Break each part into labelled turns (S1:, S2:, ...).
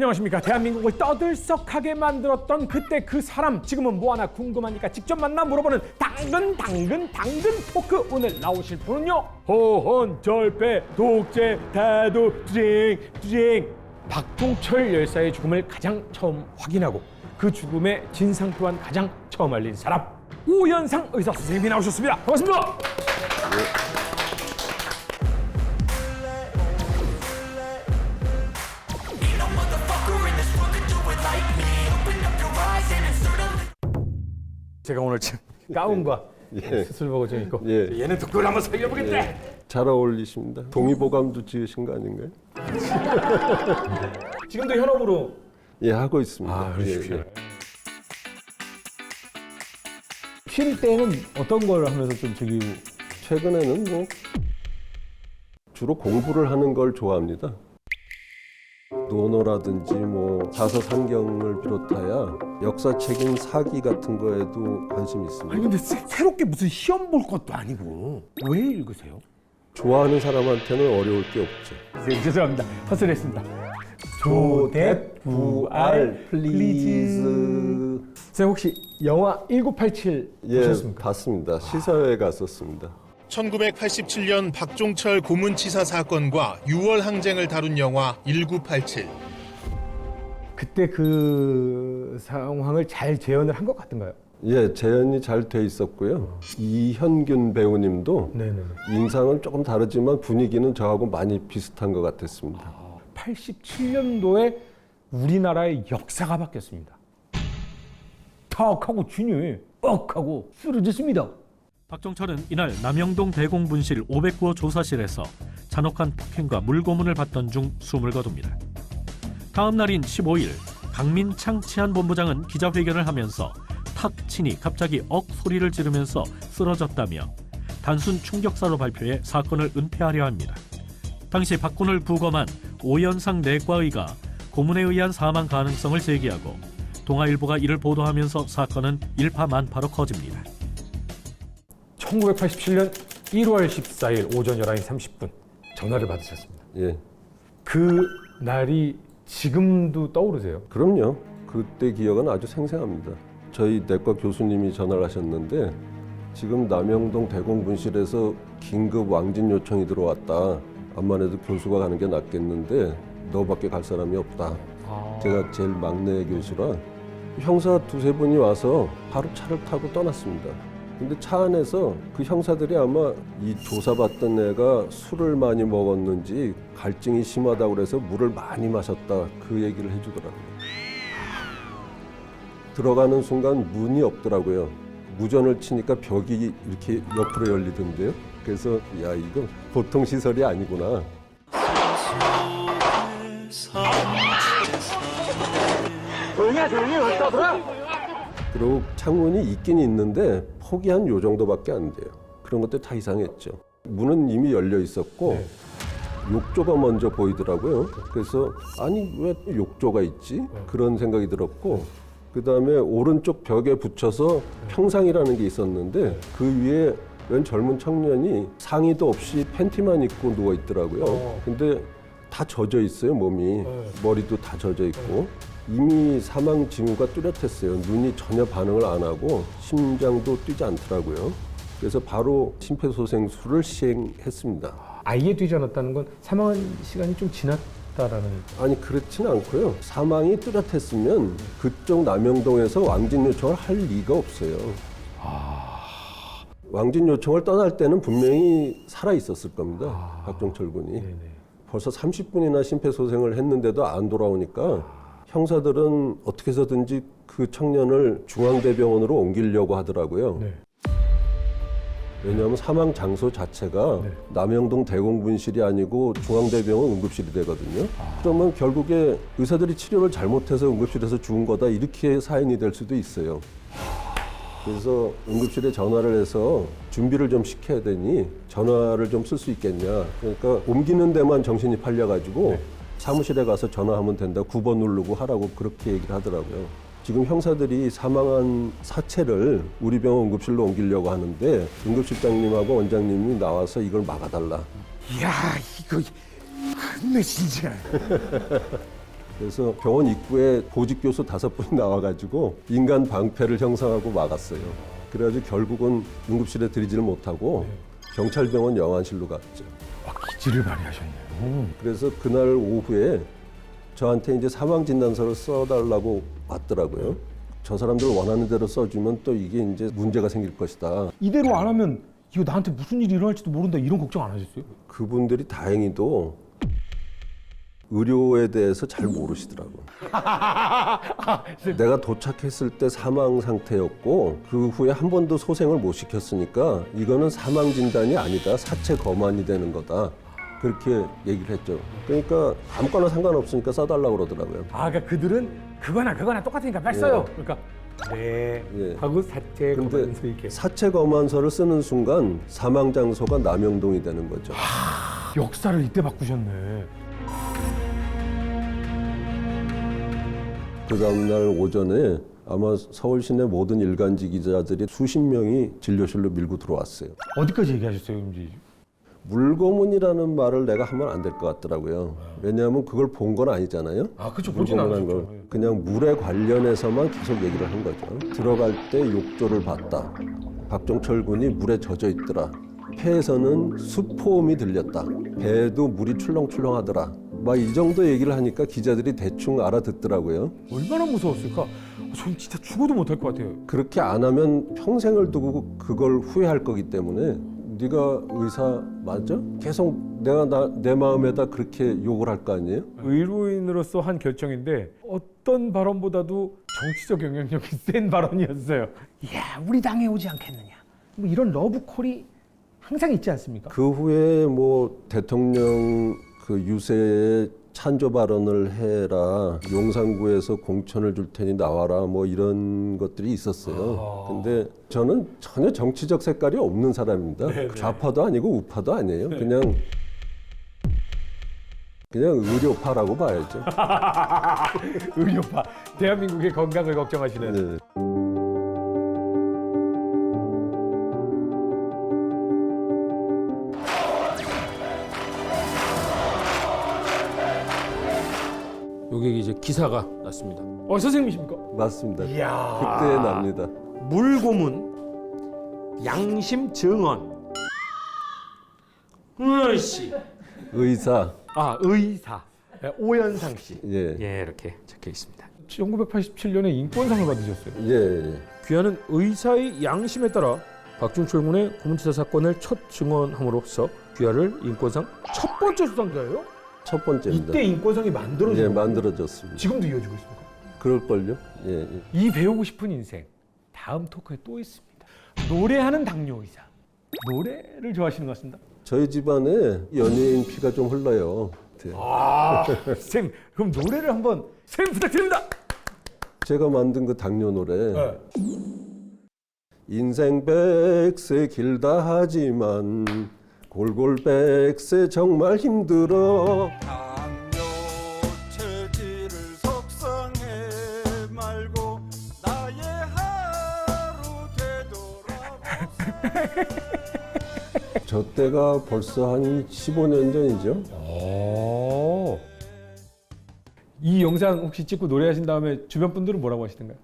S1: 안녕하십니까. 대한민국을 떠들썩하게 만들었던 그때 그 사람. 지금은 뭐하나 궁금하니까 직접 만나 물어보는 당근 당근 당근 토크. 오늘 나오실 분은요. 호혼 절배 독재 다도 드링 드링. 박종철 열사의 죽음을 가장 처음 확인하고 그 죽음의 진상 또한 가장 처음 알린 사람. 오연상 의사 선생님이 나오셨습니다. 반갑습니다 제가 오늘 지금 가운과
S2: 예.
S1: 수술복을 좀 입고
S2: 예.
S1: 얘는 독도를 한번 살려보겠대
S2: 잘 어울리십니다. 동의보감도 지으신 거 아닌가요?
S1: 지금도 현업으로
S2: 예, 하고 있습니다.
S1: 아, 그러십시오.
S2: 예, 예.
S1: 쉴 때는 어떤 걸 하면서 좀 즐기고
S2: 최근에는 뭐 주로 공부를 하는 걸 좋아합니다. 논어라든지 뭐 사서상경을 비롯하여 역사책인 사기 같은 거에도 관심이 있습니다.
S1: 아니 근데 새, 새롭게 무슨 시험 볼 것도 아니고 왜 읽으세요?
S2: 좋아하는 사람한테는 어려울 게 없죠.
S1: 네, 죄송합니다 헛소리했습니다
S2: 조댓 부알 플리즈.
S1: 선생님 혹시 영화 1987
S2: 예,
S1: 보셨습니까?
S2: 봤습니다. 시사회 갔었습니다.
S3: 1987년 박종철 고문치사 사건과 6월 항쟁을 다룬 영화 1987.
S1: 그때 그 상황을 잘 재현을 한 것 같은가요?
S2: 예, 재현이 잘 돼 있었고요. 이현균 배우님도
S1: 네네네
S2: 인상은 조금 다르지만 분위기는 저하고 많이 비슷한 것 같았습니다.
S1: 87년도에 우리나라의 역사가 바뀌었습니다. 탁 하고 진이 억 하고 쓰러졌습니다.
S4: 박종철은 이날 남영동 대공분실 509호 조사실에서 잔혹한 폭행과 물고문을 받던 중 숨을 거둡니다. 다음 날인 15일 강민창 치안본부장은 기자회견을 하면서 탁 친이 갑자기 억 소리를 지르면서 쓰러졌다며 단순 충격사로 발표해 사건을 은폐하려 합니다. 당시 박군을 부검한 오연상 내과의가 고문에 의한 사망 가능성을 제기하고 동아일보가 이를 보도하면서 사건은 일파만파로 커집니다.
S1: 1987년 1월 14일 오전 11시 30분 전화를 받으셨습니다.
S2: 예,
S1: 그 날이 지금도 떠오르세요?
S2: 그럼요. 그때 기억은 아주 생생합니다. 저희 내과 교수님이 전화를 하셨는데 지금 남영동 대공분실에서 긴급 왕진 요청이 들어왔다. 암만 해도 교수가 가는 게 낫겠는데 너밖에 갈 사람이 없다. 제가 제일 막내 교수라 형사 두세 분이 와서 바로 차를 타고 떠났습니다. 근데 차 안에서 그 형사들이 아마 이 조사받던 애가 술을 많이 먹었는지 갈증이 심하다고 그래서 물을 많이 마셨다 그 얘기를 해주더라고요. 들어가는 순간 문이 없더라고요. 무전을 치니까 벽이 이렇게 옆으로 열리던데요. 그래서 야 이거 보통 시설이 아니구나. 그리고 창문이 있긴 있는데 폭이 한 요 정도밖에 안 돼요. 그런 것들 다 이상했죠. 문은 이미 열려 있었고 욕조가 먼저 보이더라고요. 그래서 아니 왜 욕조가 있지? 그런 생각이 들었고 그 다음에 오른쪽 벽에 붙여서 평상이라는 게 있었는데 그 위에 웬 젊은 청년이 상의도 없이 팬티만 입고 누워 있더라고요.
S1: 어.
S2: 근데 다 젖어 있어요 몸이 머리도 다 젖어 있고 이미 사망 징후가 뚜렷했어요. 눈이 전혀 반응을 안 하고 심장도 뛰지 않더라고요. 그래서 바로 심폐소생술을 시행했습니다.
S1: 아예 뛰지 않았다는 건 사망한 시간이 좀 지났다라는
S2: 아니 그렇지는 않고요. 사망이 뚜렷했으면 그쪽 남영동에서 왕진 요청을 할 리가 없어요. 왕진 요청을 떠날 때는 분명히 살아 있었을 겁니다. 박종철 군이. 벌써 30분이나 심폐소생을 했는데도 안 돌아오니까 형사들은 어떻게 해서든지 그 청년을 중앙대병원으로 옮기려고 하더라고요.
S1: 네.
S2: 왜냐하면 사망 장소 자체가
S1: 네.
S2: 남영동 대공분실이 아니고 중앙대병원 응급실이 되거든요. 그러면 결국에 의사들이 치료를 잘못해서 응급실에서 죽은 거다 이렇게 사인이 될 수도 있어요. 그래서 응급실에 전화를 해서 준비를 좀 시켜야 되니 전화를 좀 쓸 수 있겠냐. 그러니까 옮기는 데만 정신이 팔려가지고 사무실에 가서 전화하면 된다. 9번 누르고 하라고 그렇게 얘기를 하더라고요. 지금 형사들이 사망한 사체를 우리 병원 응급실로 옮기려고 하는데 응급실장님하고 원장님이 나와서 이걸 막아달라.
S1: 이야 이거 근데 진짜
S2: 그래서 병원 입구에 보직 교수 다섯 분이 나와가지고 인간 방패를 형성하고 막았어요. 그래가지고 결국은 응급실에 들이지를 못하고 경찰병원 영안실로 갔죠.
S1: 와, 기지를 발휘하셨네요.
S2: 그래서 그날 오후에 저한테 이제 사망 진단서를 써달라고 왔더라고요. 저 사람들 원하는 대로 써주면 또 이게 이제 문제가 생길 것이다.
S1: 이대로 안 하면 이거 나한테 무슨 일이 일어날지도 모른다 이런 걱정 안 하셨어요?
S2: 그분들이 다행히도 의료에 대해서 잘 모르시더라고. 내가 도착했을 때 사망 상태였고 그 후에 한 번도 소생을 못 시켰으니까 이거는 사망 진단이 아니다. 사체 검안이 되는 거다. 그렇게 얘기를 했죠. 그러니까 아무거나 상관없으니까 써달라고 그러더라고요.
S1: 아, 그러니까 그들은 그거나 그거나 똑같으니까 빨리 써요. 그러니까 네.
S2: 예.
S1: 하고 사체
S2: 근데
S1: 검안서 이렇게
S2: 사체 검안서를 쓰는 순간 사망 장소가 남영동이 되는 거죠.
S1: 역사를 이때 바꾸셨네.
S2: 그 다음날 오전에 아마 서울 시내 모든 일간지 기자들이 수십 명이 진료실로 밀고 들어왔어요.
S1: 어디까지 얘기하셨어요, 이제?
S2: 물고문이라는 말을 내가 하면 안 될 것 같더라고요. 왜냐하면 그걸 본 건 아니잖아요.
S1: 아, 그쵸, 보진 않으셨죠.
S2: 걸. 그냥 물에 관련해서만 계속 얘기를 한 거죠. 들어갈 때 욕조를 봤다. 박종철 군이 물에 젖어 있더라. 폐에서는 수포음이 들렸다. 배에도 물이 출렁출렁하더라. 막 이 정도 얘기를 하니까 기자들이 대충 알아듣더라고요.
S1: 얼마나 무서웠을까? 전 진짜 죽어도 못할 것 같아요.
S2: 그렇게 안 하면 평생을 두고 그걸 후회할 거기 때문에 네가 의사 맞아? 계속 내가 나, 내 마음에다 그렇게 욕을 할 거 아니에요?
S1: 의료인으로서 한 결정인데 어떤 발언보다도 정치적 영향력이 센 발언이었어요. 이야, 우리 당에 오지 않겠느냐. 뭐 이런 러브콜이 항상 있지 않습니까?
S2: 그 후에 뭐 대통령 그 유세에 찬조 발언을 해라 용산구에서 공천을 줄 테니 나와라 뭐 이런 것들이 있었어요. 근데 저는 전혀 정치적 색깔이 없는 사람입니다. 좌파도 아니고 우파도 아니에요. 그냥 그냥 의료파라고 봐야죠.
S1: 의료파, 대한민국의 건강을 걱정하시는.
S2: 네.
S5: 여기 이제 기사가 났습니다.
S1: 어, 선생님이십니까?
S2: 맞습니다.
S1: 이야.
S2: 그때 납니다.
S5: 물고문, 양심 증언. 으씨.
S2: 의사.
S1: 아, 의사. 네, 오연상 씨.
S2: 예.
S5: 예, 이렇게 적혀 있습니다.
S1: 1987년에 인권상을 받으셨어요.
S2: 예. 예.
S5: 귀하는 의사의 양심에 따라 박중철 군의 고문치사 사건을 첫 증언함으로써 귀하를 인권상
S1: 첫 번째 수상자예요?
S2: 첫 번째입니다.
S1: 이때 인권상이 만들어진
S2: 예,
S1: 거예요?
S2: 만들어졌습니다.
S1: 지금도 이어지고 있습니까?
S2: 그럴걸요? 예, 예.
S1: 이 배우고 싶은 인생 다음 토크에 또 있습니다. 노래하는 당뇨 의사. 노래를 좋아하시는 것 같습니다.
S2: 저희 집안에 연예인 피가 좀 흘러요. 네.
S1: 아, 쌤 그럼 노래를 한번 쌤 부탁드립니다.
S2: 제가 만든 그 당뇨 노래.
S1: 네.
S2: 인생 백세 길다 하지만 골골 백세 정말 힘들어.
S6: 당뇨 체질을 속상해 말고 나의 하루 되돌아보세
S2: 저 때가 벌써 한 15년 전이죠.
S1: 오. 이 영상 혹시 찍고 노래하신 다음에 주변 분들은 뭐라고 하시던가요?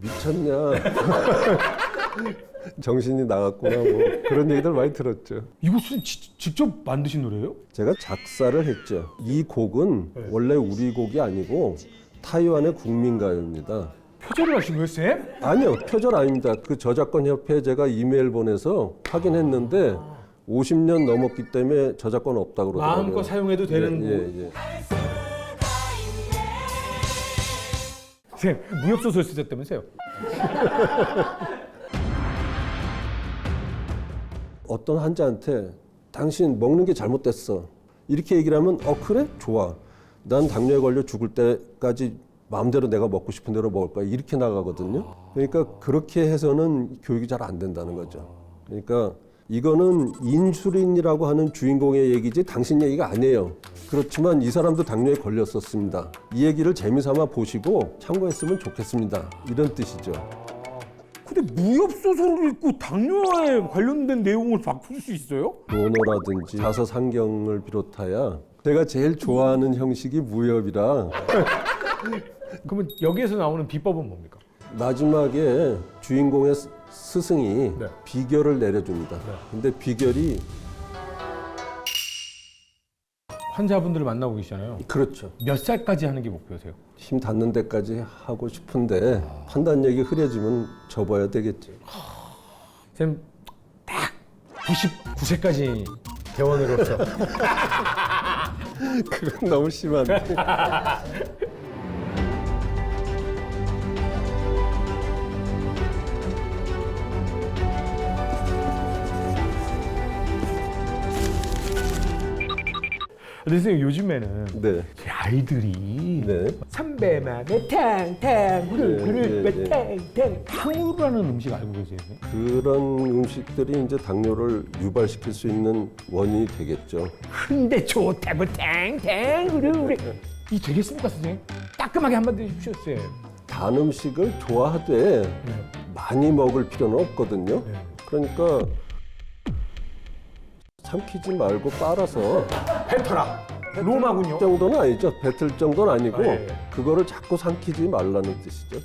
S2: 미쳤냐. 정신이 나갔구나 뭐 그런 얘기들 많이 들었죠.
S1: 지- 직접 만드신 노래예요?
S2: 제가 작사를 했죠. 이 곡은 원래 우리 곡이 아니고 타이완의 국민가요입니다.
S1: 표절을 하신 거예요, 쌤?
S2: 아니요, 표절 아닙니다. 그 저작권 협회에 제가 이메일 보내서 확인했는데 50년 넘었기 때문에 저작권 없다고 그러더라고요.
S1: 마음껏 사용해도 되는
S2: 예, 예, 예.
S1: 쌤 무협소설 쓰셨다면서요?
S2: 어떤 환자한테 당신 먹는 게 잘못됐어. 이렇게 얘기를 하면 어 그래? 좋아. 난 당뇨에 걸려 죽을 때까지 마음대로 내가 먹고 싶은 대로 먹을 거야. 이렇게 나가거든요. 그러니까 그렇게 해서는 교육이 잘 안 된다는 거죠. 그러니까 이거는 인슐린이라고 하는 주인공의 얘기지 당신 얘기가 아니에요. 그렇지만 이 사람도 당뇨에 걸렸었습니다. 이 얘기를 재미삼아 보시고 참고했으면 좋겠습니다. 이런 뜻이죠.
S1: 근데 무협 소설을 읽고 당뇨에 관련된 내용을 바꿀 수 있어요?
S2: 논어라든지 자서 상경을 비롯하여 제가 제일 좋아하는 형식이 무협이라
S1: 그러면 여기에서 나오는 비법은 뭡니까?
S2: 마지막에 주인공의 스- 스승이
S1: 네.
S2: 비결을 내려줍니다. 근데 비결이
S1: 환자분들을 만나고 계시잖아요.
S2: 그렇죠.
S1: 몇 살까지 하는 게 목표세요?
S2: 힘 닿는 데까지 하고 싶은데 판단력이 흐려지면 접어야 되겠죠.
S1: 선생님 딱 99세까지 대원으로서
S2: 그건 너무 심한데.
S1: 근데 선생님 요즘에는
S2: 네.
S1: 제 아이들이
S2: 네.
S1: 삼배만에 탕탕
S2: 네, 네,
S1: 탕탕 탕후루라는 음식 알고 계세요? 선생님?
S2: 그런 음식들이 이제 당뇨를 유발시킬 수 있는 원인이 되겠죠.
S1: 근데 좋다고 탕탕 후루후루 이 되겠습니까 선생님? 따끔하게 한번 드십시오 쌤.
S2: 단 음식을 좋아하되 많이 먹을 필요는 없거든요.
S1: 네.
S2: 그러니까 삼키지 말고 빨아서
S1: 뱉어라 로마군요.
S2: 정도는 아니죠. 뱉을 정도는 아니고
S1: 아, 예, 예.
S2: 그거를 자꾸 삼키지 말라는 뜻이죠.